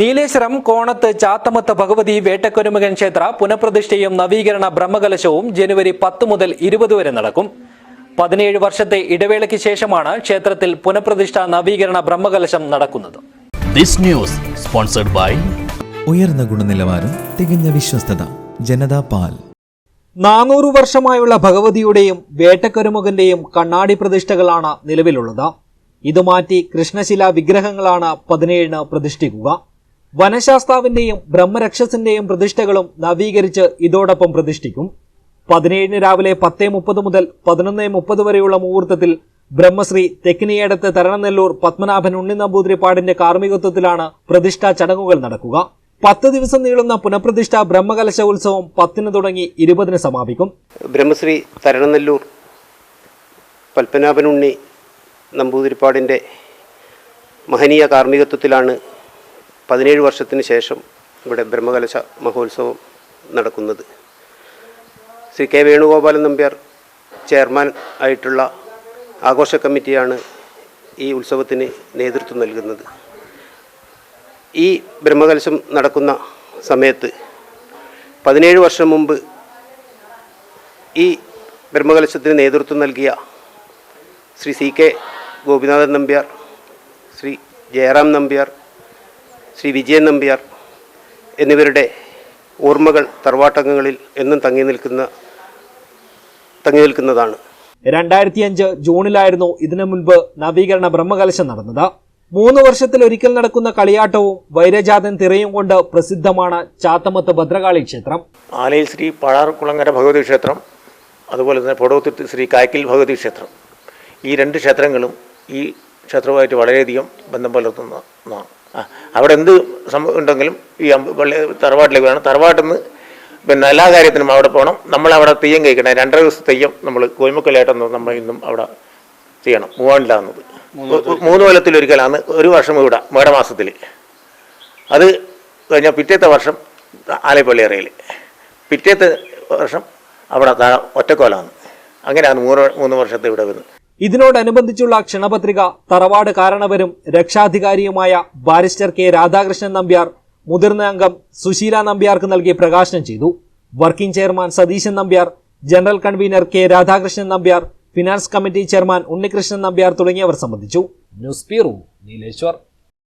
നീലേശ്വരം കോണത്ത് ചാത്തമത്ത് ഭഗവതി വേട്ടക്കൊരുമകൻ ക്ഷേത്ര പുനഃപ്രതിഷ്ഠയും നവീകരണ ബ്രഹ്മകലശവും ജനുവരി പത്ത് മുതൽ ഇരുപത് വരെ നടക്കും. പതിനേഴ് വർഷത്തെ ഇടവേളയ്ക്ക് ശേഷമാണ് ക്ഷേത്രത്തിൽ പുനഃപ്രതിഷ്ഠ നവീകരണ ബ്രഹ്മകലശം നടക്കുന്നത്. ദിസ് ന്യൂസ് സ്പോൺസർഡ് ബൈ ഉയർന്ന ഗുണനിലവാരം തികഞ്ഞ വിശ്വസ്തത ജനതാ പാൽ. നാനൂറ് വർഷമായുള്ള ഭഗവതിയുടെയും വേട്ടക്കൊരുമകന്റെയും കണ്ണാടി പ്രതിഷ്ഠകളാണ് നിലവിലുള്ളത്. ഇത് മാറ്റി കൃഷ്ണശില വിഗ്രഹങ്ങളാണ് പതിനേഴിന് പ്രതിഷ്ഠിക്കുക. വനശാസ്താവിന്റെയും ബ്രഹ്മരക്ഷസിന്റെയും പ്രതിഷ്ഠകളും നവീകരിച്ച് ഇതോടൊപ്പം പ്രതിഷ്ഠിക്കും. പതിനേഴിന് രാവിലെ പത്തേ മുപ്പത് മുതൽ പതിനൊന്നേ മുപ്പത് വരെയുള്ള മുഹൂർത്തത്തിൽ ബ്രഹ്മശ്രീ തെക്കിനിയടത്ത് തരണനെല്ലൂർ പത്മനാഭൻ ഉണ്ണി നമ്പൂതിരിപ്പാടിന്റെ കാർമ്മികത്വത്തിലാണ് പ്രതിഷ്ഠാ ചടങ്ങുകൾ നടക്കുക. പത്ത് ദിവസം നീളുന്ന പുനഃപ്രതിഷ്ഠ ബ്രഹ്മകലശ ഉത്സവം പത്തിന് തുടങ്ങി ഇരുപതിന് സമാപിക്കും. ബ്രഹ്മശ്രീ തരണനെല്ലൂർ പത്മനാഭൻ ഉണ്ണി നമ്പൂതിരിപ്പാടിന്റെ മഹനീയ കാർമ്മികത്വത്തിലാണ് പതിനേഴ് വർഷത്തിന് ശേഷം ഇവിടെ ബ്രഹ്മകലശ മഹോത്സവം നടക്കുന്നത്. ശ്രീ കെ വേണുഗോപാലൻ നമ്പ്യാർ ചെയർമാൻ ആയിട്ടുള്ള ആഘോഷ കമ്മിറ്റിയാണ് ഈ ഉത്സവത്തിന് നേതൃത്വം നൽകുന്നത്. ഈ ബ്രഹ്മകലശം നടക്കുന്ന സമയത്ത് പതിനേഴ് വർഷം മുമ്പ് ഈ ബ്രഹ്മകലശത്തിന് നേതൃത്വം നൽകിയ ശ്രീ സി കെ ഗോപിനാഥൻ നമ്പ്യാർ ശ്രീ ജയറാം നമ്പ്യാർ ശ്രീ വിജയൻ നമ്പ്യാർ എന്നിവരുടെ ഓർമ്മകൾ തറവാട്ടങ്ങളിൽ എന്നും തങ്ങി നിൽക്കുന്ന തങ്ങി നിൽക്കുന്നതാണ്. രണ്ടായിരത്തി അഞ്ച് ജൂണിലായിരുന്നു ഇതിനു മുൻപ് നവീകരണ ബ്രഹ്മകലശം നടന്നത്. മൂന്ന് വർഷത്തിൽ ഒരിക്കൽ നടക്കുന്ന കളിയാട്ടവും വൈരജാതൻ തിറയും കൊണ്ട് പ്രസിദ്ധമാണ് ചാത്തമത്ത് ഭദ്രകാളി ക്ഷേത്രം. ആലയിൽ ശ്രീ പഴാർകുളങ്ങര ഭഗവതി ക്ഷേത്രം അതുപോലെ തന്നെ പൊടവത്തുരുത്ത് ശ്രീ കായ്ക്കൽ ഭഗവതി ക്ഷേത്രം. ഈ രണ്ട് ക്ഷേത്രങ്ങളും ഈ ക്ഷേത്രവുമായിട്ട് വളരെയധികം ബന്ധം പുലർത്തുന്ന ഒന്നാണ്. ആ, അവിടെ എന്ത് സംഭവം ഉണ്ടെങ്കിലും ഈ പള്ളി തറവാട്ടിലേക്ക് വേണം തറവാട്ടിൽ നിന്ന് പിന്നെ എല്ലാ കാര്യത്തിനും അവിടെ പോകണം നമ്മൾ അവിടെ തെയ്യം കഴിക്കണം. രണ്ടര ദിവസം തെയ്യം നമ്മൾ കോയിമക്കലായിട്ടൊന്നും നമ്മൾ ഇന്നും അവിടെ ചെയ്യണം. മൂവാണ്ടിലാകുന്നത് മൂന്ന് കൊല്ലത്തിലൊരിക്കലാണ് ഒരു വർഷം ഇവിടെ മേടമാസത്തിൽ അത് കഴിഞ്ഞാൽ പിറ്റേത്തെ വർഷം ആലപ്പള്ളി അറയിൽ പിറ്റേത്തെ വർഷം അവിടെ ഒറ്റക്കോലാണ്. അങ്ങനെയാണ് മൂന്ന് മൂന്ന് വർഷത്തെ ഇവിടെ വരുന്നത്. ഇതിനോടനുബന്ധിച്ചുള്ള ക്ഷണപത്രിക തറവാട് കാരണവരും രക്ഷാധികാരിയുമായ ബാരിസ്റ്റർ കെ രാധാകൃഷ്ണൻ നമ്പ്യാർ മുതിർന്ന അംഗം സുശീല നമ്പ്യാർക്ക് നൽകി പ്രകാശനം ചെയ്തു. Working chairman Satheesan Nambiar general convener K Radhakrishnan Nambiar finance committee chairman Unnikrishnan Nambiar തുടങ്ങിയവർ സംബന്ധിച്ചു. News bureau Nileshwar.